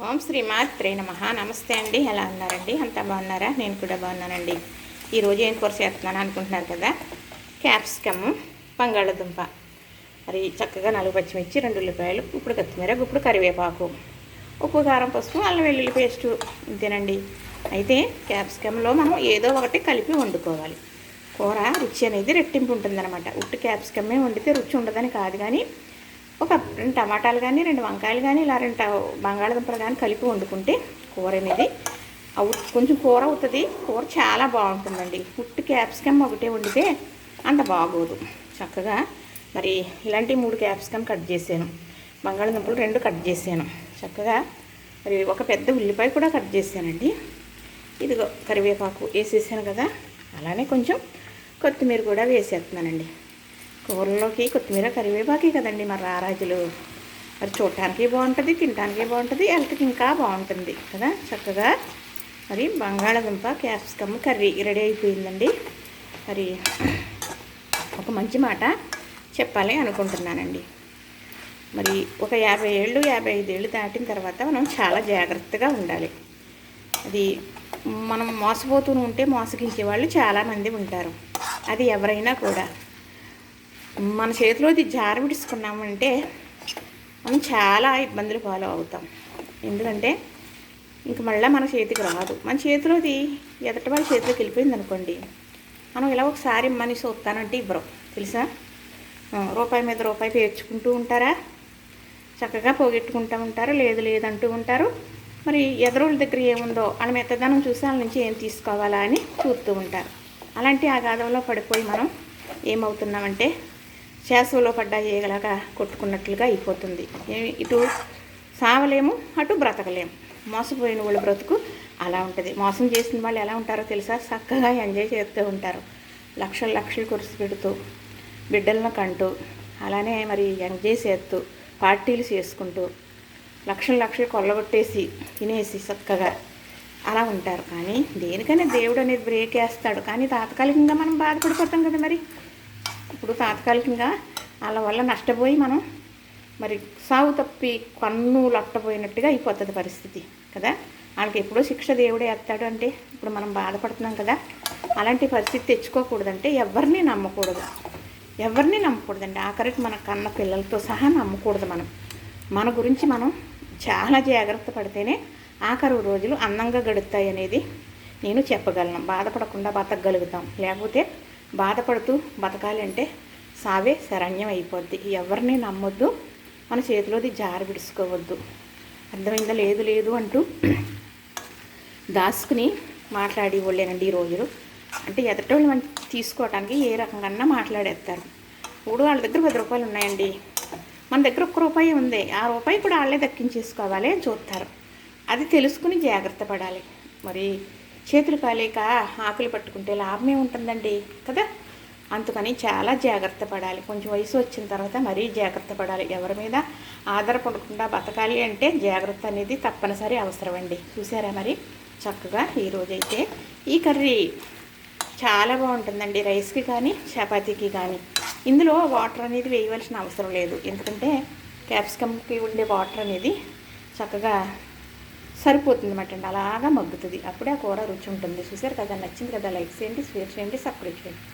ఓం శ్రీ మాత్రే నమ. నమస్తే అండి. ఎలా ఉన్నారండి? అంతా బాగున్నారా? నేను కూడా బాగున్నానండి. ఈరోజు ఏం కూర చేస్తున్నాను అనుకుంటున్నారు కదా? క్యాప్సికమ్ బంగాళదుంప. మరి చక్కగా నాలుగు పచ్చిమిర్చి రెండు ఉల్లిపాయలు ఇప్పుడు కొత్తిమీర ఇప్పుడు కరివేపాకు. ఉప్పు కారం పసుపు అల్లం వెల్లుల్లి పేస్టు. ఇంతేనండి. అయితే క్యాప్సికంలో మనం ఏదో ఒకటి కలిపి వండుకోవాలి. కూర రుచి అనేది రెట్టింపు ఉంటుందన్నమాట. ఉట్టు క్యాప్సికమే వండితే రుచి ఉండదని కాదు కానీ ఒక రెండు టమాటాలు కానీ రెండు వంకాయలు కానీ ఇలా రెండు బంగాళదుంపలు కానీ కలిపి వండుకుంటే కూర అనేది అవు కొంచెం కూర అవుతుంది. కూర చాలా బాగుంటుందండి. ఉట్టు క్యాప్సికమ్ ఒకటే వండితే అంత బాగోదు. చక్కగా మరి ఇలాంటి మూడు క్యాప్సికమ్ కట్ చేశాను. బంగాళదుంపలు రెండు కట్ చేశాను. చక్కగా మరి ఒక పెద్ద ఉల్లిపాయ కూడా కట్ చేశానండి. ఇదిగో కరివేపాకు వేసేసాను కదా. అలానే కొంచెం కొత్తిమీర కూడా వేసేస్తున్నానండి. కూరలోకి కొత్తిమీర కరివేపాకే కదండి మరి రారాజులు మరి చూడటానికి బాగుంటుంది తినడానికి బాగుంటుంది హెల్త్కి ఇంకా బాగుంటుంది కదా చక్కగా. మరి బంగాళదుంప క్యాప్సికమ్ కర్రీ రెడీ అయిపోయిందండి. మరి ఒక మంచి మాట చెప్పాలి అనుకుంటున్నానండి. మరి ఒక యాభై ఏళ్ళు యాభై ఐదు ఏళ్ళు దాటిన తర్వాత మనం చాలా జాగ్రత్తగా ఉండాలి. అది మనం మోసపోతూ ఉంటే మోసగించే వాళ్ళు చాలామంది ఉంటారు. అది ఎవరైనా కూడా. మన చేతిలోది ఇది జారబిడుచుకున్నామంటే మనం చాలా ఇబ్బందులు ఫాలో అవుతాం. ఎందుకంటే ఇంక మళ్ళీ మన చేతికి రాదు. మన చేతిలోది ఎదటి వాళ్ళ చేతిలోకి వెళ్ళిపోయింది అనుకోండి మనం ఇలా ఒకసారి మనిషి వస్తానంటే ఇవ్వరు. తెలుసా? రూపాయి మీద రూపాయి పేర్చుకుంటూ ఉంటారా? చక్కగా పోగొట్టుకుంటూ ఉంటారు లేదు లేదంటూ ఉంటారు. మరి ఎదరోళ్ళ దగ్గర ఏముందో వాళ్ళ మెత్తదనం చూసి వాళ్ళ నుంచి ఏం తీసుకోవాలా అని చూస్తూ ఉంటారు. అలాంటి ఆఘాతంలో పడిపోయి మనం ఏమవుతున్నామంటే శాసంలో పడ్డ ఏగలాగా కొట్టుకున్నట్లుగా అయిపోతుంది. ఇటు సావలేము అటు బ్రతకలేము. మోసపోయిన వాళ్ళ బ్రతుకు అలా ఉంటుంది. మోసం చేసిన వాళ్ళు ఎలా ఉంటారో తెలుసా? చక్కగా ఎంజాయ్ చేస్తూ ఉంటారు. లక్షలు లక్షలు కురిసి పెడుతూ బిడ్డలను కంటూ అలానే మరి ఎంజాయ్ చేస్తూ పార్టీలు చేసుకుంటూ లక్షలు లక్షలు కొల్లగొట్టేసి తినేసి చక్కగా అలా ఉంటారు. కానీ దేనికైనా దేవుడు అనేది బ్రేక్ వేస్తాడు. కానీ తాత్కాలికంగా మనం బాధపడిపోతాం కదా మరి. ఇప్పుడు తాత్కాలికంగా వాళ్ళ వల్ల నష్టపోయి మనం మరి సాగు తప్పి కన్ను లట్టపోయినట్టుగా అయిపోతుంది పరిస్థితి కదా? వాళ్ళకి ఎప్పుడో శిక్ష దేవుడే వేస్తాడు అంటే ఇప్పుడు మనం బాధపడుతున్నాం కదా అలాంటి పరిస్థితి తెచ్చుకోకూడదంటే ఎవరిని నమ్మకూడదు. ఎవరిని నమ్మకూడదండి? ఆఖరికి మన కన్న పిల్లలతో సహా నమ్మకూడదు మనం. మన గురించి మనం చాలా జాగ్రత్త పడితేనే ఆఖరు రోజులు అందంగా గడుతాయి అనేది నేను చెప్పగలను. బాధపడకుండా బతకగలుగుతాం. లేకపోతే బాధపడుతూ బతకాలి అంటే సావే శరణ్యం అయిపోద్ది. ఎవరిని నమ్మొద్దు మన చేతిలోది జార విడుచుకోవద్దు. అర్థమైందా? లేదు లేదు అంటూ దాసుకుని మాట్లాడి వాళ్ళేనండి ఈ రోజులు. అంటే ఎదటోళ్ళు మనం తీసుకోవడానికి ఏ రకంగా మాట్లాడేస్తారు. ఇప్పుడు వాళ్ళ దగ్గర పది రూపాయలు ఉన్నాయండి. మన దగ్గర ఒక్క రూపాయి ఉంది. ఆ రూపాయి కూడా వాళ్ళే దక్కించేసుకోవాలి అని చూస్తారు. అది తెలుసుకుని జాగ్రత్త పడాలి. మరి చేతులు కాలేక ఆకులు పట్టుకుంటే లాభమే ఉంటుందండి కదా? అందుకని చాలా జాగ్రత్త పడాలి. కొంచెం వయసు వచ్చిన తర్వాత మరీ జాగ్రత్త పడాలి. ఎవరి మీద ఆధారపడకుండా బతకాలి అంటే జాగ్రత్త అనేది తప్పనిసరి అవసరం అండి చూసారా మరి? చక్కగా ఈరోజైతే ఈ కర్రీ చాలా బాగుంటుందండి. రైస్కి కానీ చపాతీకి కానీ. ఇందులో వాటర్ అనేది వేయవలసిన అవసరం లేదు. ఎందుకంటే క్యాప్సికమ్కి ఉండే వాటర్ అనేది చక్కగా సరిపోతుంది అనమాట అండి. అలాగా మగ్గుతుంది. అప్పుడే ఆ కూర రుచి ఉంటుంది. చూసారు కదా నచ్చింది కదా. లైక్ చేయండి షేర్ చేయండి సబ్స్క్రైబ్ చేయండి.